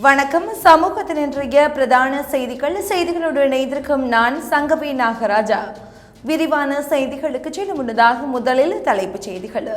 வணக்கம். சமூகத்தில் இன்றைய பிரதான செய்திகள். செய்திகளுடன் இணைந்திருக்கும் நான் சங்கவி நாகராஜா. விரிவான செய்திகளுக்கு செல்லும் முன்னதாக முதலில் தலைப்புச் செய்திகள்.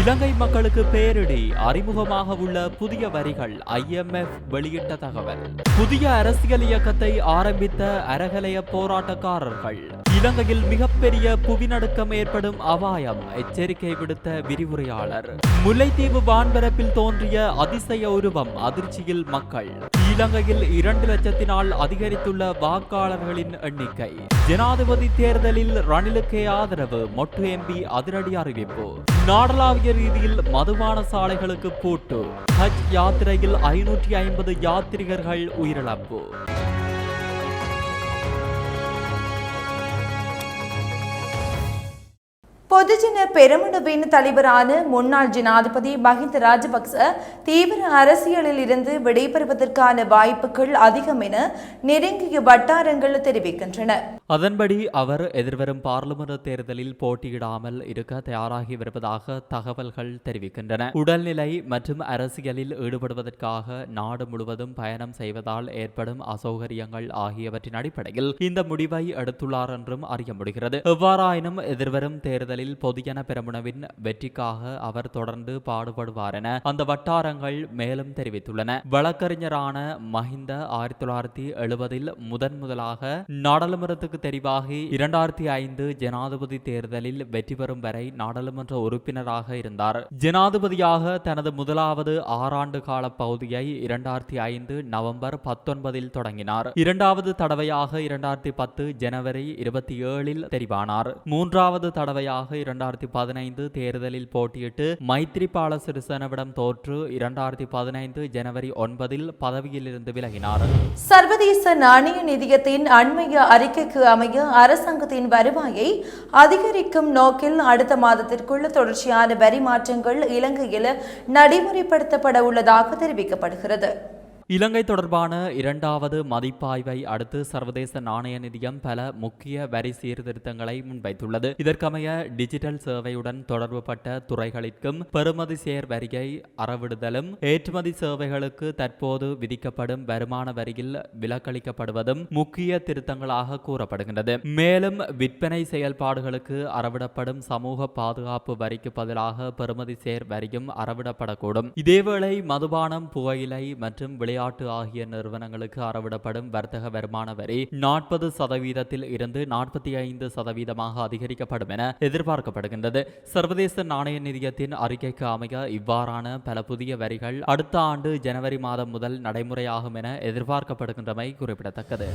இலங்கை மக்களுக்கு பேரிடி அறிமுகமாக உள்ள புதிய வரிகள் ஐஎம்எஃப் வெளியிட்ட தகவல். புதிய அரசியல் இயக்கத்தை ஆரம்பித்த அரகலைய போராட்டக்காரர்கள். இலங்கையில் மிகப்பெரிய புவிநடுக்கம் ஏற்படும் அபாயம் எச்சரிக்கை விடுத்த விரிவுரையாளர். முல்லைத்தீவு வான்பரப்பில் தோன்றிய அதிசய உருவம் அதிர்ச்சியில் மக்கள். இலங்கையில் இரண்டு லட்சத்தினால் அதிகரித்துள்ள வாக்காளர்களின் எண்ணிக்கை. ஜனாதிபதி தேர்தலில் ரணிலுக்கே ஆதரவு மொட்டு எம்பி அதிரடி அறிவிப்பு. நாடளாவிய ரீதியில் மதுபான சாலைகளுக்கு பூட்டு. ஹஜ் யாத்திரையில் ஐநூற்றி ஐம்பது யாத்ரிகர்கள் உயிரிழப்பு. பொதுஜன பெருமனவின் தலைவரான முன்னாள் ஜனாதிபதி மஹிந்த ராஜபக்ச தீவிர அரசியலில் இருந்து விடைபெறுவதற்கான வாய்ப்புகள் அதிகம் என நெருங்கிய வட்டாரங்கள் தெரிவிக்கின்றன. அதன்படி அவர் எதிர்வரும் பாராளுமன்ற தேர்தலில் போட்டியிடாமல் இருக்க தயாராகி வருவதாக தகவல்கள் தெரிவிக்கின்றன. உடல்நிலை மற்றும் அரசியலில் ஈடுபடுவதற்காக நாடு முழுவதும் பயணம் செய்வதால் ஏற்படும் அசௌகரியங்கள் ஆகியவற்றின் அடிப்படையில் இந்த முடிவை எடுத்துள்ளார் என்றும் அறிய முடிகிறது. எவ்வாறாயினும் எதிர்வரும் தேர்தலில் பொதுஜன பெரமுனவின் வெற்றிக்காக அவர் தொடர்ந்து பாடுபடுவார் என அந்த வட்டாரங்கள் மேலும் தெரிவித்துள்ளன. வழக்கறிஞரான மஹிந்த ஆயிரத்தி தொள்ளாயிரத்தி எழுபதில் முதன் முதலாக நாடாளுமன்றத்துக்கு தெரிவாகி இரண்டாயிரத்தி ஐந்து ஜனாதிபதி தேர்தலில் வெற்றி பெறும் வரை நாடாளுமன்ற உறுப்பினராக இருந்தார். ஜனாதிபதியாக தனது முதலாவது ஆறாண்டு கால பகுதியை இரண்டாயிரத்தி ஐந்து நவம்பர் பத்தொன்பதில் தொடங்கினார். இரண்டாவது தடவையாக இரண்டாயிரத்தி பத்து ஜனவரி இருபத்தி ஏழில் தெரிவானார். மூன்றாவது தடவையாக இரண்டாயிரத்தி பதினைந்து தேர்தலில் போட்டியிட்டு மைத்ரிபால சிறிசேனவிடம் தோற்று இரண்டாயிரத்தி பதினைந்து ஜனவரி ஒன்பதில் பதவியிலிருந்து விலகினார். சர்வதேச நாணய நிதியத்தின் அண்மைய அறிக்கைக்கு அமைய அரசாங்கத்தின் வருவாயை அதிகரிக்கும் நோக்கில் அடுத்த மாதத்திற்குள் தொடர்ச்சியான வரி மாற்றங்கள் இலங்கையில் நடைமுறைப்படுத்தப்பட உள்ளதாக தெரிவிக்கப்படுகிறது. இலங்கை தொடர்பான இரண்டாவது மதிப்பாய்வை அடுத்து சர்வதேச நாணய நிதியம் பல முக்கிய வரி சீர்திருத்தங்களை முன்வைத்துள்ளது. இதற்கமைய டிஜிட்டல் சேவையுடன் தொடர்புபட்ட துறைகளிற்கும் பெறுமதி சேர் வரியை அறவிடுதலும் ஏற்றுமதி சேவைகளுக்கு தற்போது விதிக்கப்படும் வருமான வரியில் விலக்களிக்கப்படுவதும் முக்கிய திருத்தங்களாக கூறப்படுகின்றது. மேலும் விற்பனை செயல்பாடுகளுக்கு அறவிடப்படும் சமூக பாதுகாப்பு வரிக்கு பதிலாக பெறுமதி சேர் வரியும் அறவிடப்படக்கூடும். இதேவேளை மதுபானம் புகையிலை மற்றும் விளையாட்டு ஆகிய நிறுவனங்களுக்கு அறவிடப்படும் வர்த்தக வருமான வரி நாற்பது சதவீதத்தில் இருந்து நாற்பத்தி ஐந்து சதவீதமாக அதிகரிக்கப்படும் என எதிர்பார்க்கப்படுகின்றது. சர்வதேச நாணய நிதியத்தின் அறிக்கைக்கு அமைய இவ்வாறான பல புதிய வரிகள் அடுத்த ஆண்டு ஜனவரி மாதம் முதல் நடைமுறையாகும் என எதிர்பார்க்கப்படுகின்றமை குறிப்பிடத்தக்கது.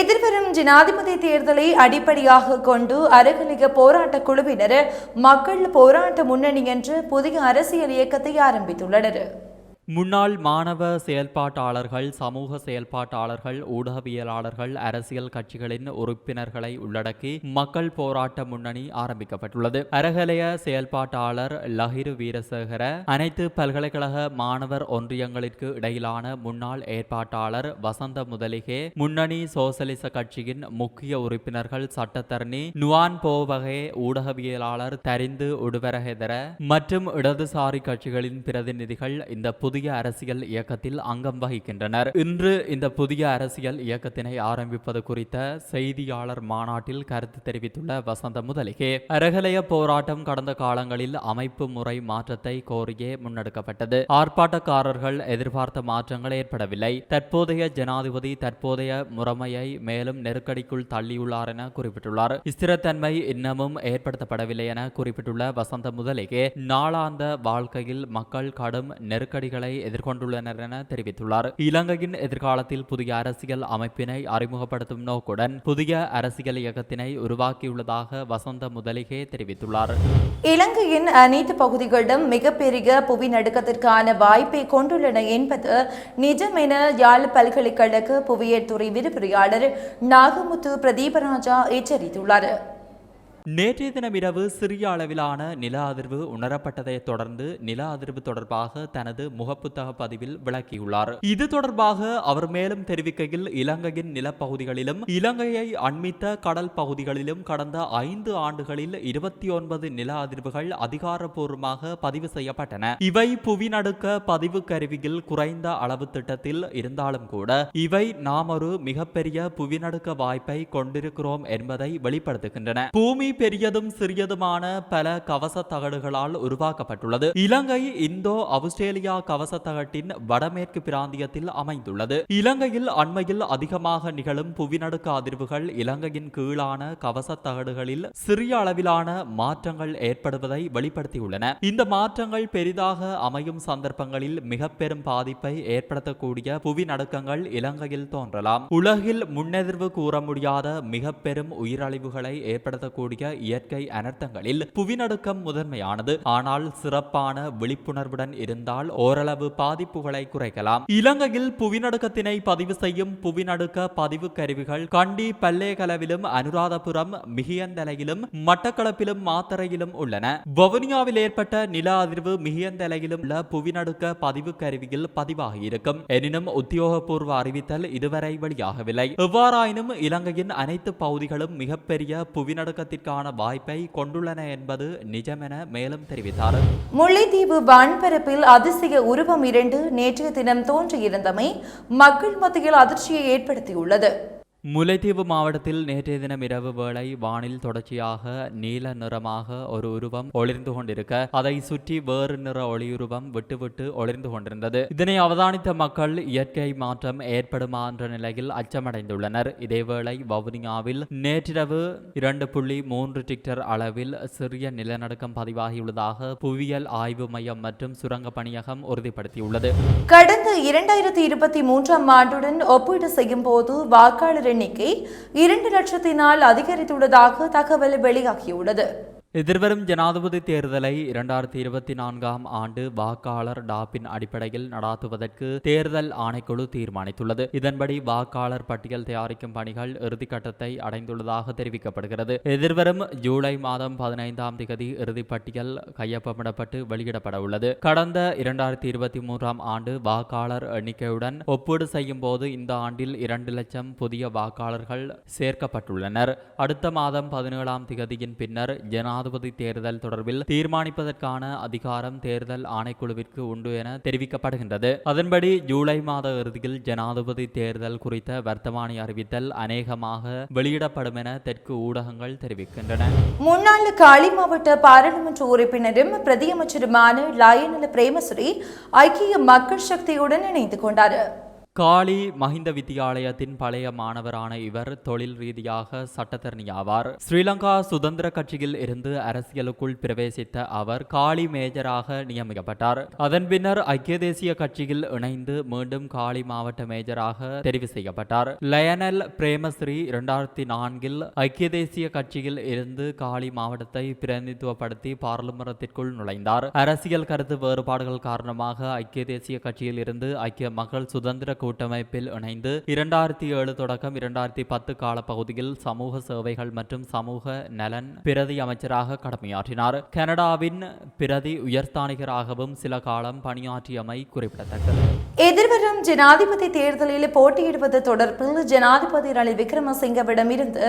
எதிர்வரும் ஜனாதிபதி தேர்தலை அடிப்படையாக கொண்டு அருகலிக போராட்ட குழுவினர் மக்கள் போராட்ட முன்னணி என்று புதிய அரசியல் இயக்கத்தை ஆரம்பித்துள்ளனர். முன்னாள் மாணவ செயல்பாட்டாளர்கள் சமூக செயல்பாட்டாளர்கள் ஊடகவியலாளர்கள் அரசியல் கட்சிகளின் உறுப்பினர்களை உள்ளடக்கி மக்கள் போராட்ட முன்னணி ஆரம்பிக்கப்பட்டுள்ளது. அரகலைய செயல்பாட்டாளர் லஹிரு வீரசேகர அனைத்து பல்கலைக்கழக மாணவர் ஒன்றியங்களிற்கு இடையிலான முன்னாள் ஏற்பாட்டாளர் வசந்த முதலிகே முன்னணி சோசலிச கட்சியின் முக்கிய உறுப்பினர்கள் சட்டத்தரணி நுவான் போவகே ஊடகவியலாளர் தரிந்து உடுவரஹெதர மற்றும் இடதுசாரி கட்சிகளின் பிரதிநிதிகள் இந்த புதிய அரசியல் இயக்கத்தில் அங்கம் வகிக்கின்றனர். இன்று இந்த புதிய அரசியல் இயக்கத்தினை ஆரம்பிப்பது குறித்த செய்தியாளர் மாநாட்டில் கருத்து தெரிவித்துள்ள வசந்த முதலிகே. அரகலைய போராட்டம் கடந்த காலங்களில் அமைப்பு முறை மாற்றத்தை கோரியே முன்னெடுக்கப்பட்டது. ஆர்ப்பாட்டக்காரர்கள் எதிர்பார்த்த மாற்றங்கள் ஏற்படவில்லை. தற்போதைய ஜனாதிபதி தற்போதைய முறைமையை மேலும் நெருக்கடிக்குள் தள்ளியுள்ளார் என குறிப்பிட்டுள்ளார். ஸ்திரத்தன்மை இன்னமும் ஏற்படுத்தப்படவில்லை என குறிப்பிட்டுள்ள வசந்த முதலிகே நாளாந்த வாழ்க்கையில் மக்கள் கடும் நெருக்கடிகளை எதிர்கொண்டுள்ளனர் என தெரிவித்துள்ளார். இலங்கையின் எதிர்காலத்தில் புதிய அரசியல் அமைப்பினை அறிமுகப்படுத்தும் நோக்குடன் புதிய அரசியல் இயக்கத்தினை உருவாக்கியுள்ளதாக வசந்த முதலிகே தெரிவித்துள்ளார். இலங்கையின் அனைத்து பகுதிகளிலும் மிகப்பெரிய புவி நடுக்கத்திற்கான வாய்ப்பை கொண்டுள்ளன என்பது நிஜம் என யாழ் பல்கலைக்கழக புவியியல் துறை விரிவுரையாளர் நாகமுத்து பிரதீபராஜா எச்சரித்துள்ளார். நேற்றைய தினம் இரவு சிறிய அளவிலான நில அதிர்வு உணரப்பட்டதைத் தொடர்ந்து நில அதிர்வு தொடர்பாக தனது முகப்புத்தக பதிவில் விளக்கியுள்ளார். இது தொடர்பாக அவர் மேலும் தெரிவிக்கையில் இலங்கையின் நிலப்பகுதிகளிலும் இலங்கையை அண்மித்த கடல் பகுதிகளிலும் கடந்த ஐந்து ஆண்டுகளில் இருபத்தி ஒன்பது நில அதிர்வுகள் அதிகாரப்பூர்வமாக பதிவு செய்யப்பட்டன. இவை புவிநடுக்க பதிவு கருவியில் குறைந்த அளவு திட்டத்தில் இருந்தாலும் கூட இவை நாம் ஒரு மிகப்பெரிய புவிநடுக்க வாய்ப்பை கொண்டிருக்கிறோம் என்பதை வெளிப்படுத்துகின்றன. பூமி பெரியதும் சிறியதுமான பல கவச தகடுகளால் உருவாக்கப்பட்டுள்ளது. இலங்கை இந்தோ ஆஸ்திரேலியா கவச தகட்டின் வடமேற்கு பிராந்தியத்தில் அமைந்துள்ளது. இலங்கையில் அண்மையில் அதிகமாக நிகழும் புவிநடுக்க அதிர்வுகள் இலங்கையின் கீழான கவச தகடுகளில் சிறிய அளவிலான மாற்றங்கள் ஏற்படுவதை வெளிப்படுத்தியுள்ளன. இந்த மாற்றங்கள் பெரிதாக அமையும் சந்தர்ப்பங்களில் மிக பெரும் பாதிப்பை ஏற்படுத்தக்கூடிய புவிநடுக்கங்கள் இலங்கையில் தோன்றலாம். உலகில் முன்னெதிர்வு கூற முடியாத மிக பெரும் உயிரழிவுகளை ஏற்படுத்தக்கூடிய இயற்கை அனர்த்தங்களில் புவிநடுக்கம் முதன்மையானது. ஆனால் சிறப்பான விழிப்புணர்வுடன் இருந்தால் ஓரளவு பாதிப்புகளை குறைக்கலாம். இலங்கையில் புவிநடுக்கத்தினை பதிவு செய்யும் புவிநடுக்க பதிவு கருவிகள் கண்டி பல்லேகலவிலும் அனுராதபுரம் மிகியந்தலையிலும் மட்டக்களப்பிலும் மாத்தறையிலும் உள்ளன. வவுனியாவில் ஏற்பட்ட நில அதிர்வு மிகியந்தலையிலும் உள்ள புவிநடுக்க பதிவு கருவியில் பதிவாகியிருக்கும் எனினும் உத்தியோகபூர்வ அறிவித்தல் இதுவரை வெளியாகவில்லை. எவ்வாறாயினும் இலங்கையின் அனைத்து பகுதிகளும் மிகப்பெரிய புவிநடுக்கத்திற்கு புவிநடுக்கத்திற்கான வாய்ப்பை கொண்டுள்ளன என்பது நிஜமென மேலும் தெரிவித்தார். முல்லைத்தீவு வான்பரப்பில் அதிசய உருவம் இரண்டு நேற்றைய தினம் தோன்றியிருந்தமை மக்கள் மத்தியில் அதிர்ச்சியை ஏற்படுத்தியுள்ளது. முல்லைத்தீவு மாவட்டத்தில் நேற்றைய தினம் இரவு வேளை வானில் தொடர்ச்சியாக நீல நிறமாக ஒரு உருவம் ஒளிர்ந்து கொண்டிருக்க அதை சுற்றி வேறு நிற ஒளியுருவம் விட்டுவிட்டு ஒளிர்ந்து கொண்டிருந்தது. இதனை அவதானித்த மக்கள் இயற்கை மாற்றம் ஏற்படுமா என்ற நிலையில் அச்சமடைந்துள்ளனர். இதேவேளை வவுனியாவில் நேற்றிரவு இரண்டு புள்ளி மூன்று டிக்டர் அளவில் சிறிய நிலநடுக்கம் பதிவாகியுள்ளதாக புவியியல் ஆய்வு மையம் மற்றும் சுரங்க பணியகம் உறுதிப்படுத்தியுள்ளது. கடந்த இரண்டாயிரத்தி இருபத்தி மூன்றாம் ஆண்டுடன் ஒப்பீடு செய்யும் போது வாக்காளர் எண்ணிக்கை இரண்டு லட்சத்தினால் அதிகரித்துள்ளதாக தகவல் வெளியாகியுள்ளது. எதிர்வரும் ஜனாதிபதி தேர்தலை இரண்டாயிரத்தி இருபத்தி நான்காம் ஆண்டு வாக்காளர் டாப்பின் அடிப்படையில் நடாத்துவதற்கு தேர்தல் ஆணைக்குழு தீர்மானித்துள்ளது. இதன்படி வாக்காளர் பட்டியல் தயாரிக்கும் பணிகள் இறுதிக்கட்டத்தை அடைந்துள்ளதாக தெரிவிக்கப்படுகிறது. எதிர்வரும் ஜூலை மாதம் பதினைந்தாம் திகதி இறுதிப்பட்டியல் கையொப்பமிடப்பட்டு வெளியிடப்பட உள்ளது கடந்த இரண்டாயிரத்தி இருபத்தி மூன்றாம் ஆண்டு வாக்காளர் எண்ணிக்கையுடன் ஒப்பீடு செய்யும் போது இந்த ஆண்டில் இரண்டு லட்சம் புதிய வாக்காளர்கள் சேர்க்கப்பட்டுள்ளனர். அடுத்த மாதம் பதினேழாம் திகதியின் பின்னர் ஜனாதிபதி தேர்தல் தொடர்பில் தீர்மானிப்பதற்கான அதிகாரம் தேர்தல் ஆணைக்குழுவிற்கு உண்டு என தெரிவிக்கப்படுகின்றது. அதன்படி ஜூலை மாத இறுதியில் ஜனாதிபதி தேர்தல் குறித்த வர்த்தமானி அறிவித்தல் அநேகமாக வெளியிடப்படும் என தெற்கு ஊடகங்கள் தெரிவிக்கின்றன. முன்னாள் காலி மாவட்ட பாராளுமன்ற உறுப்பினரும் பிரதியமைச்சருமான லயனல பிரேமசுரி ஐக்கிய மக்கள் சக்தியுடன் இணைந்து கொண்டார். காளி மஹிந்த வித்தியாலயத்தின் பழைய மாணவரான இவர் தொழில் ரீதியாக சட்டத்தரணி ஆவார் ஸ்ரீலங்கா சுதந்திர கட்சியில் இருந்து அரசியலுக்குள் பிரவேசித்த அவர் காளி மேஜராக நியமிக்கப்பட்டார். அதன் பின்னர் ஐக்கிய தேசிய கட்சியில் இணைந்து மீண்டும் காளி மாவட்ட மேஜராக தெரிவு செய்யப்பட்டார். லயனல் பிரேமஸ்ரீ இரண்டாயிரத்தி நான்கில் ஐக்கிய தேசிய கட்சியில் இருந்து காளி மாவட்டத்தை பிரதிநிதித்துவப்படுத்தி பாராளுமன்றத்திற்குள் நுழைந்தார். அரசியல் கருத்து வேறுபாடுகள் காரணமாக ஐக்கிய தேசிய கட்சியில் இருந்து ஐக்கிய மக்கள் சுதந்திர கூட்டமைப்பில் இணைந்து இரண்டாயிரத்தி ஏழு தொடக்கம் இரண்டாயிரத்தி பத்து காலப்பகுதியில் சமூக சேவைகள் மற்றும் சமூக நலன் பிரதி அமைச்சராக கடமையாற்றினார். கனடாவின் பிரதி உயர்ஸ்தானிகராகவும் சில காலம் பணியாற்றியமை குறிப்பிடத்தக்கது. எதிர்வரும் ஜனாதிபதி தேர்தலில் போட்டியிடுவது தொடர்பில் ஜனாதிபதி ரணில் விக்ரமசிங்கவிடம் இருந்து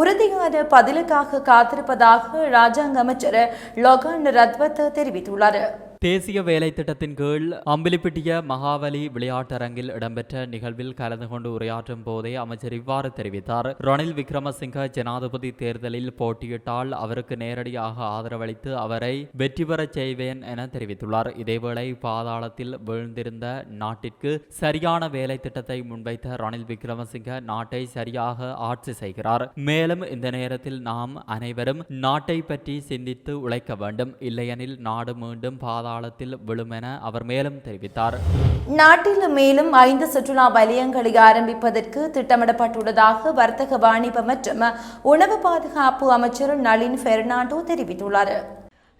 உறுதியான பதிலுக்காக காத்திருப்பதாக ராஜாங்க அமைச்சர் லொகான் ரத்வத் தெரிவித்துள்ளார். தேசிய வேலை திட்டத்தின் கீழ் அம்பிலிப்பிட்டிய மகாவலி விளையாட்டரங்கில் இடம்பெற்ற நிகழ்வில் கலந்து கொண்டு உரையாற்றும் போதே அமைச்சர் இவ்வாறு தெரிவித்தார். ரணில் விக்ரமசிங்க ஜனாதிபதி தேர்தலில் போட்டியிட்டால் அவருக்கு நேரடியாக ஆதரவளித்து அவரை வெற்றி பெறச் செய்வேன் என தெரிவித்துள்ளார். இதேவேளை பாதாளத்தில் வீழ்ந்திருந்த நாட்டிற்கு சரியான வேலை திட்டத்தை முன்வைத்த ரணில் விக்ரமசிங்க நாட்டை சரியாக ஆட்சி செய்கிறார். மேலும் இந்த நேரத்தில் நாம் அனைவரும் நாட்டை பற்றி சிந்தித்து உழைக்க வேண்டும். இல்லையெனில் நாடு மீண்டும் பாதாள பாதாளத்தில் விழும் என அவர் மேலும் தெரிவித்தார். நாட்டில் மேலும் ஐந்து சுற்றுலா வலயங்களை ஆரம்பிப்பதற்கு திட்டமிடப்பட்டுள்ளதாக வர்த்தக வாணிப மற்றும் உணவு பாதுகாப்பு அமைச்சர் நளின் பெர்னாண்டோ தெரிவித்துள்ளார்.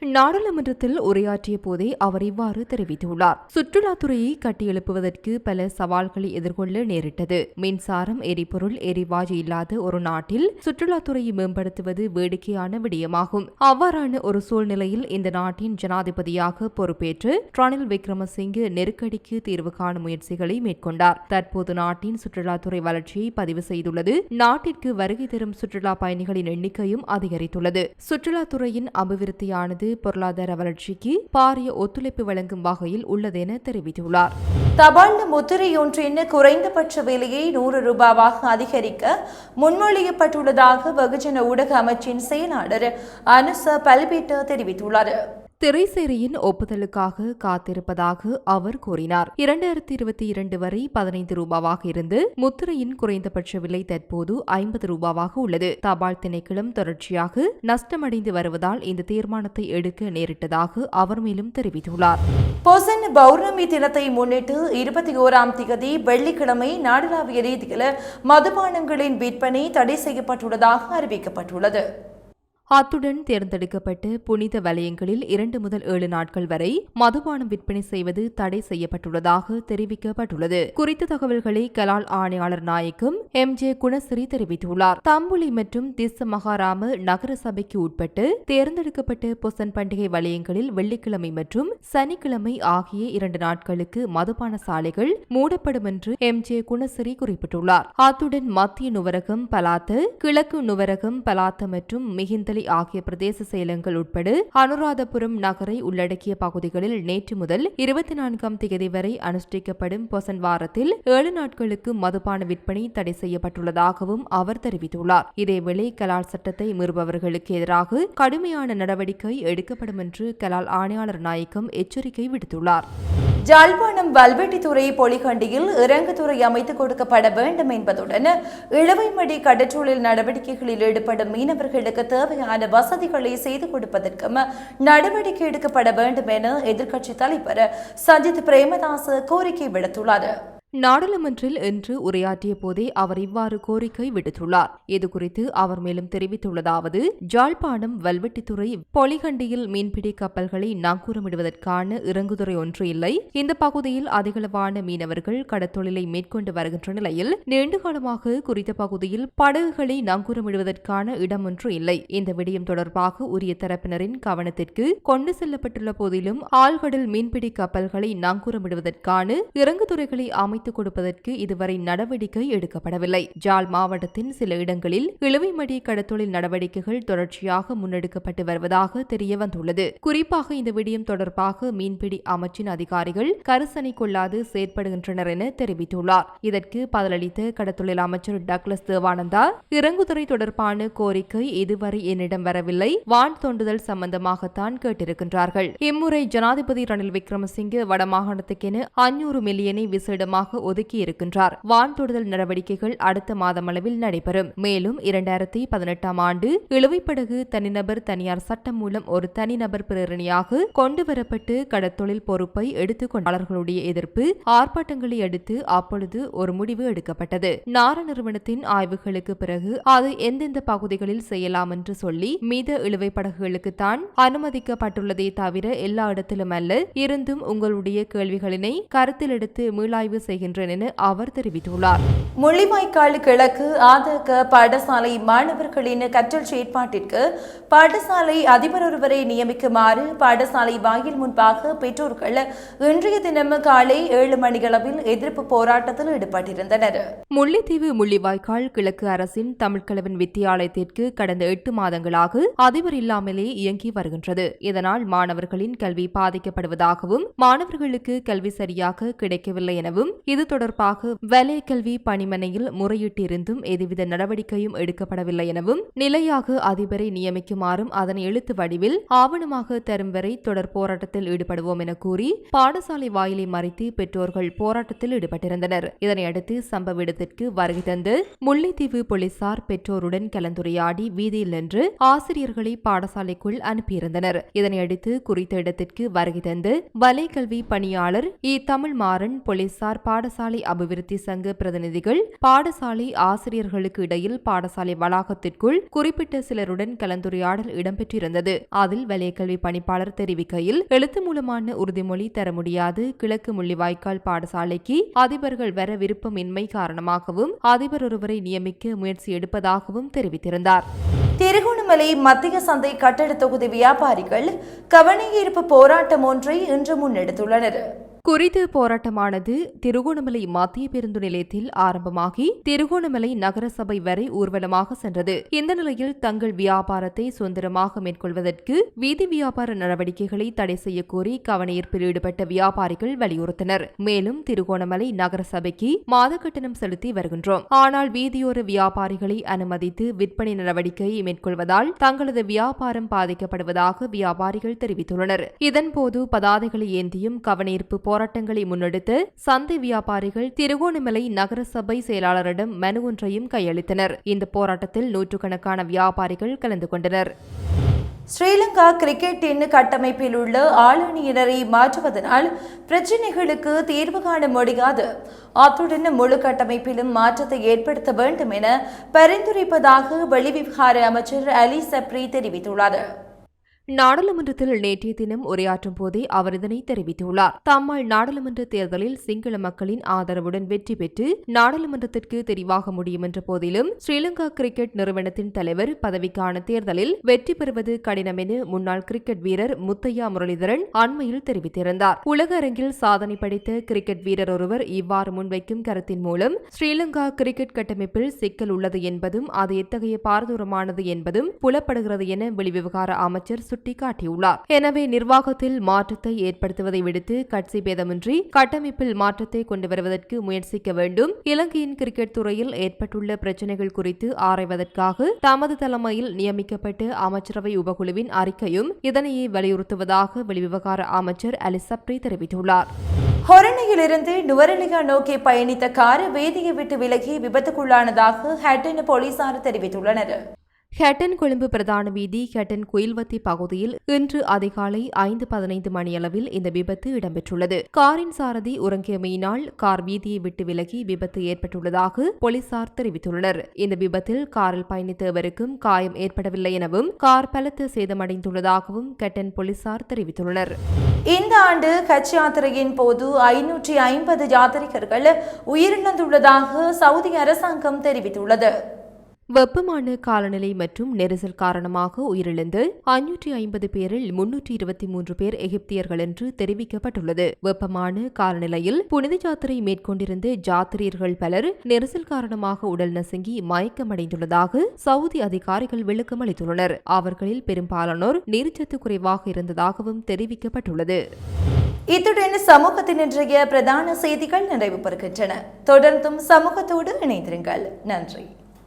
நாடாளுமன்றத்தில் உரையாற்றிய போதே அவர் இவ்வாறு தெரிவித்துள்ளார். சுற்றுலாத்துறையை கட்டியெழுப்புவதற்கு பல சவால்களை எதிர்கொள்ள நேரிட்டது. மின்சாரம் எரிபொருள் எரிவாயு இல்லாத ஒரு நாட்டில் சுற்றுலாத்துறையை மேம்படுத்துவது வேடிக்கையான விடயமாகும். அவ்வாறான ஒரு சூழ்நிலையில் இந்த நாட்டின் ஜனாதிபதியாக பொறுப்பேற்று ரணில் விக்ரமசிங்கே நெருக்கடிக்கு தீர்வு காணும் முயற்சிகளை மேற்கொண்டார். தற்போது நாட்டின் சுற்றுலாத்துறை வளர்ச்சியை பதிவு செய்துள்ளது. நாட்டிற்கு வருகை தரும் சுற்றுலா பயணிகளின் எண்ணிக்கையும் அதிகரித்துள்ளது. சுற்றுலாத்துறையின் அபிவிருத்தியானது பொருளாதார வளர்ச்சிக்கு பாரிய ஒத்துழைப்பு வழங்கும் வகையில் உள்ளது என தெரிவித்துள்ளார். தபால் முத்திரையொன்றின் குறைந்தபட்ச விலையை நூறு ரூபாவாக அதிகரிக்க முன்மொழியப்பட்டுள்ளதாக வெகுஜன ஊடக அமைச்சின் செயலாளர் அனுச பல்பீட்டர் தெரிவித்துள்ளார். திரைசேரியின் ஒப்புதலுக்காக காத்திருப்பதாக அவர் கூறினார். இரண்டாயிரத்தி இருபத்தி இரண்டு வரை பதினைந்து ரூபாவாக இருந்து முத்திரையின் குறைந்தபட்ச விலை தற்போது ஐம்பது ரூபாவாக உள்ளது. தபால் திணைக்களம் தொடர்ச்சியாக நஷ்டமடைந்து வருவதால் இந்த தீர்மானத்தை எடுக்க நேரிட்டதாக அவர் மேலும் தெரிவித்துள்ளார். பொசன் பௌர்ணமி தினத்தை முன்னிட்டு இருபத்தி ஓராம் திகதி வெள்ளிக்கிழமை நாடளாவிய ரீதியில் மதுபானங்களின் விற்பனை தடை செய்யப்பட்டுள்ளதாக அறிவிக்கப்பட்டுள்ளது. அத்துடன் தேர்ந்தெடுக்கப்பட்ட புனித வலயங்களில் இரண்டு முதல் ஏழு நாட்கள் வரை மதுபானம் விற்பனை செய்வது தடை செய்யப்பட்டுள்ளதாக தெரிவிக்கப்பட்டுள்ளது. குறித்த தகவல்களை கலால் ஆணையாளர் நாயக்கும் எம். ஜே. குணசிறி தெரிவித்துள்ளார். தம்புலி மற்றும் திஸ் மகாராம நகர சபைக்கு உட்பட்டு தேர்ந்தெடுக்கப்பட்ட பொசன் பண்டிகை வலயங்களில் வெள்ளிக்கிழமை மற்றும் சனிக்கிழமை ஆகிய இரண்டு நாட்களுக்கு மதுபான சாலைகள் மூடப்படும் என்று எம். ஜே. குணசிறி குறிப்பிட்டுள்ளார். அத்துடன் மத்திய நுவரகம் பலாத்து கிழக்கு நுவரகம் பலாத்த மற்றும் மிகிந்தலி ஆகிய பிரதேச செயலங்கள் உட்பட அனுராதபுரம் நகரை உள்ளடக்கிய பகுதிகளில் நேற்று முதல் இருபத்தி நான்காம் தேதி வரை அனுஷ்டிக்கப்படும் பொசன் வாரத்தில் ஏழு நாட்களுக்கு மதுபான விற்பனை தடை செய்யப்பட்டுள்ளதாகவும் அவர் தெரிவித்துள்ளார். இதேவேளை கலால் சட்டத்தை மீறுபவர்களுக்கு எதிராக கடுமையான நடவடிக்கை எடுக்கப்படும் என்று கலால் ஆணையாளர் நாயக்கம் எச்சரிக்கை விடுத்துள்ளார். ஜாழ்வானம் வல்வெட்டித்துறை பொலிகண்டியில் இறங்குதுறை அமைத்துக் கொடுக்கப்பட வேண்டும் என்பதுடன் இழுவைமடி கடற்றொழில் நடவடிக்கைகளில் ஈடுபடும் மீனவர்களுக்கு தேவையான வசதிகளை செய்து கொடுப்பதற்கும் நடவடிக்கை எடுக்கப்பட வேண்டும் என எதிர்க்கட்சித் தலைவர் சஜித் பிரேமதாஸ் கோரிக்கை விடுத்துள்ளார். நாடாளுமன்றில் இன்று உரையாற்றிய போதே அவர் இவ்வாறு கோரிக்கை விடுத்துள்ளார். இதுகுறித்து அவர் மேலும் தெரிவித்துள்ளதாவது ஜாழ்ப்பாணம் வல்வெட்டித்துறை பொலிகண்டியில் மீன்பிடி கப்பல்களை நங்கூரமிடுவதற்கான இறங்குதுறை ஒன்று இல்லை. இந்த பகுதியில் அதிகளவான மீனவர்கள் கடத்தொழிலை மேற்கொண்டு வருகின்ற நிலையில் நீண்டகாலமாக குறித்த பகுதியில் படகுகளை நங்கூரமிடுவதற்கான இடம் ஒன்று இல்லை. இந்த விடயம் தொடர்பாக உரிய தரப்பினரின் கவனத்திற்கு கொண்டு செல்லப்பட்டுள்ள போதிலும் ஆழ்கடல் மீன்பிடி கப்பல்களை நங்கூரமிடுவதற்கான இறங்குதுறைகளை அமைத்துக் கொடுப்பதற்கு இதுவரை நடவடிக்கை எடுக்கப்படவில்லை. ஜால் மாவட்டத்தின் சில இடங்களில் இழுவைமடி கடத்தொழில் நடவடிக்கைகள் தொடர்ச்சியாக முன்னெடுக்கப்பட்டு வருவதாக தெரியவந்துள்ளது. குறிப்பாக இந்த விடயம் தொடர்பாக மீன்பிடி அமைச்சின் அதிகாரிகள் கரிசனை கொள்ளாது செயற்படுகின்றனர் என தெரிவித்துள்ளார். இதற்கு பதிலளித்த கடத்தொழில் அமைச்சர் டக்ளஸ் தேவானந்தா இறங்குதுறை தொடர்பான கோரிக்கை இதுவரை என்னிடம் வரவில்லை. வான் தோண்டுதல் சம்பந்தமாகத்தான் கேட்டிருக்கின்றார்கள். இம்முறை ஜனாதிபதி ரணில் விக்ரமசிங்கே வடமாகாணத்துக்கென அஞ்சூறு மில்லியனை விசேடமாக ஒதுக்கி இருக்கின்றார் வான்தொடுதல் நடவடிக்கைகள் அடுத்த மாதமளவில் நடைபெறும். மேலும் இரண்டாயிரத்தி பதினெட்டாம் ஆண்டு இழுவைப்படகு தனிநபர் தனியார் சட்டம் மூலம் ஒரு தனிநபர் பிரேரணியாக கொண்டு வரப்பட்டு பொறுப்பை எடுத்துக் கொண்டாளர்களுடைய எதிர்ப்பு ஆர்ப்பாட்டங்களை அடுத்து அப்பொழுது ஒரு முடிவு எடுக்கப்பட்டது. நார நிறுவனத்தின் ஆய்வுகளுக்கு பிறகு அது எந்தெந்த பகுதிகளில் செய்யலாம் என்று சொல்லி மீத இழுவை படகுகளுக்கு தான் அனுமதிக்கப்பட்டுள்ளதே தவிர எல்லா இடத்திலும் அல்ல இருந்தும் உங்களுடைய கேள்விகளினை கருத்தில் எடுத்து மீளாய்வு செய்கின்றேன் என அவர் தெரிவித்துள்ளார். முள்ளிவாய்க்கால் கிழக்கு ஆதக பாடசாலை மாணவர்களின் கற்றல் செயற்பாட்டிற்கு பாடசாலை அதிபர் ஒருவரை நியமிக்குமாறு பாடசாலை வாயில் முன்பாக பெற்றோர்கள் இன்றைய தினம் காலை ஏழு மணியளவில் எதிர்ப்பு போராட்டத்தில் ஈடுபட்டிருந்தனர். முல்லைத்தீவு முள்ளிவாய்க்கால் கிழக்கு அரசின் தமிழ்கலவன் வித்தியாலயத்திற்கு கடந்த எட்டு மாதங்களாக அதிபர் இல்லாமலே இயங்கி வருகின்றது. இதனால் மாணவர்களின் கல்வி பாதிக்கப்படுவதாகவும் மாணவர்களுக்கு கல்வி சரியாக கிடைக்கவில்லை எனவும் இது தொடர்பாக வலய கல்வி பணிமனையில் முறையிட்டிருந்தும் எதுவித நடவடிக்கையும் எடுக்கப்படவில்லை எனவும் நிலையாக அதிபரை நியமிக்குமாறும் அதனை எழுத்து வடிவில் ஆவணமாக தரும் வரை தொடர் போராட்டத்தில் ஈடுபடுவோம் என கூறி பாடசாலை வாயிலை மறைத்து பெற்றோர்கள் போராட்டத்தில் ஈடுபட்டிருந்தனர். இதனையடுத்து சம்பவ இடத்திற்கு இடத்திற்கு வருகை தந்து முல்லைத்தீவு போலீசார் பெற்றோருடன் கலந்துரையாடி வீதியில் நின்று ஆசிரியர்களை பாடசாலைக்குள் அனுப்பியிருந்தனர். இதனையடுத்து குறித்த இடத்திற்கு வருகை தந்து வலைக்கல்வி பணியாளர் இ. தமிழ் மாறன் போலீசார் பாடசாலை அபிவிருத்தி சங்க பிரதிநிதிகள் பாடசாலை ஆசிரியர்களுக்கு இடையில் பாடசாலை வளாகத்திற்குள் குறிப்பிட்ட சிலருடன் கலந்துரையாடல் இடம்பெற்றிருந்தது. அதில் வலயக்கல்வி பணிப்பாளர் தெரிவிக்கையில் எழுத்து மூலமான உறுதிமொழி தர முடியாது. கிழக்கு முள்ளிவாய்க்கால் பாடசாலைக்கு அதிபர்கள் வர விருப்பமின்மை காரணமாகவும் அதிபர் ஒருவரை நியமிக்க முயற்சி எடுப்பதாகவும் தெரிவித்திருந்தார். திருகோணமலை மத்திய சந்தை கட்டட தொகுதி வியாபாரிகள் கவனஈர்ப்பு போராட்டம் ஒன்றை இன்று முன்னெடுத்துள்ளனர். குறித்த போராட்டமானது திருகோணமலை மத்திய பேருந்து நிலையத்தில் ஆரம்பமாகி திருகோணமலை நகரசபை வரை ஊர்வலமாக சென்றது. இந்த நிலையில் தங்கள் வியாபாரத்தை சுதந்திரமாக மேற்கொள்வதற்கு வீதி வியாபார நடவடிக்கைகளை தடை செய்யக்கோரி கோரி கவனஈர்ப்பில் ஈடுபட்ட வியாபாரிகள் வலியுறுத்தினர். மேலும் திருகோணமலை நகரசபைக்கு மாத கட்டணம் செலுத்தி வருகின்றோம். ஆனால் வீதியோர வியாபாரிகளை அனுமதித்து விற்பனை நடவடிக்கை மேற்கொள்வதால் தங்களது வியாபாரம் பாதிக்கப்படுவதாக வியாபாரிகள் தெரிவித்துள்ளனர். இதன்போது பதாதைகளை ஏந்தியும் கவனஈர்ப்பு போராட்டங்களை முன்னெடுத்து சந்தை வியாபாரிகள் திருகோணமலை நகரசபை செயலாளரிடம் மனு ஒன்றையும் கையளித்தனர். இந்த போராட்டத்தில் நூற்றுக்கணக்கான வியாபாரிகள் கலந்து கொண்டனர். ஸ்ரீலங்கா கிரிக்கெட்டின் கட்டமைப்பில் உள்ள ஆளணியினரை மாற்றுவதனால் பிரச்சினைகளுக்கு தீர்வு காண முடியாது. அத்துடன் முழு கட்டமைப்பிலும் மாற்றத்தை ஏற்படுத்த வேண்டும் என பரிந்துரைப்பதாக வெளிவிவகார அமைச்சர் அலி சப்ரி தெரிவித்துள்ளார். நாடாளுமன்றத்தில் நேற்றைய தினம் உரையாற்றும் போதே அவர் இதனை தெரிவித்துள்ளார். தம்மால் நாடாளுமன்ற தேர்தலில் சிங்கள மக்களின் ஆதரவுடன் வெற்றி பெற்று நாடாளுமன்றத்திற்கு தெரிவாக முடியும் என்ற போதிலும் ஸ்ரீலங்கா கிரிக்கெட் நிறுவனத்தின் தலைவர் பதவிக்கான தேர்தலில் வெற்றி பெறுவது கடினம் என முன்னாள் கிரிக்கெட் வீரர் முத்தையா முரளிதரன் அண்மையில் தெரிவித்திருந்தார். உலக அரங்கில் சாதனை படைத்த கிரிக்கெட் வீரர் ஒருவர் இவ்வாறு முன்வைக்கும் கருத்தின் மூலம் ஸ்ரீலங்கா கிரிக்கெட் கட்டமைப்பில் சிக்கல் உள்ளது என்பதும் அது எத்தகைய பாரதூரமானது என்பதும் புலப்படுகிறது என வெளிவிவகார அமைச்சர் சுட்டிக்காட்டியுள்ளார். எனவே நிர்வாகத்தில் மாற்றத்தை ஏற்படுத்துவதை விடுத்து கட்சி பேதமின்றி கட்டமைப்பில் மாற்றத்தை கொண்டு வருவதற்கு முயற்சிக்க வேண்டும். இலங்கையின் கிரிக்கெட் துறையில் ஏற்பட்டுள்ள பிரச்சினைகள் குறித்து ஆராய்வதற்காக தமது தலைமையில் நியமிக்கப்பட்ட அமைச்சரவை உபகுழுவின் அறிக்கையும் இதனையே வலியுறுத்துவதாக வெளிவிவகார அமைச்சர் அலிசப்ரி தெரிவித்துள்ளார். ஹொரணியிலிருந்து நுவரெலியா நோக்கி பயணித்த கார் வேதியை விட்டு விலகி விபத்துக்குள்ளானதாக ஹட்டன் போலீசார் தெரிவித்துள்ளனர். ஹெட்டன் கொழும்பு பிரதான வீதி ஹெட்டன் குயில்வத்தி பகுதியில் இன்று அதிகாலை ஐந்து பதினைந்து மணியளவில் இந்த விபத்து இடம்பெற்றுள்ளது. காரின் சாரதி உறங்கியமையினால் கார் வீதியை விட்டு விலகி விபத்து ஏற்பட்டுள்ளதாக போலீசார் தெரிவித்துள்ளனர். இந்த விபத்தில் காரில் பயணித்தவருக்கும் காயம் ஏற்படவில்லை எனவும் கார் பலத்த சேதமடைந்துள்ளதாகவும் கெட்டன் போலீசார் தெரிவித்துள்ளனர். இந்த ஆண்டு ஹஜ் யாத்திரையின் போது ஐநூற்றி ஐம்பது யாத்ரிகர்கள் உயிரிழந்துள்ளதாக சவுதி அரசாங்கம் தெரிவித்துள்ளது. வெப்பமான காலநிலை மற்றும் நெரிசல் காரணமாக உயிரிழந்து ஐநூற்றி ஐம்பது பேரில் முன்னூற்றி இருபத்தி மூன்று பேர் எகிப்தியர்கள் என்று தெரிவிக்கப்பட்டுள்ளது. வெப்பமான காலநிலையில் புனித ஜாத்திரை மேற்கொண்டிருந்த ஜாத்திரியர்கள் பலர் நெரிசல் காரணமாக உடல் நசுங்கி மயக்கமடைந்துள்ளதாக சவுதி அதிகாரிகள் விளக்கம் அளித்துள்ளனர். அவர்களில் பெரும்பாலானோர் நீர்ச்சத்து குறைவாக இருந்ததாகவும் தெரிவிக்கப்பட்டுள்ளது. இத்துடன் சமூகத்தின் இன்றைய பிரதான செய்திகள் நிறைவு பெறுகின்றன. தொடர்ந்தும் சமூகத்தோடு இணைந்திருங்கள். நன்றி.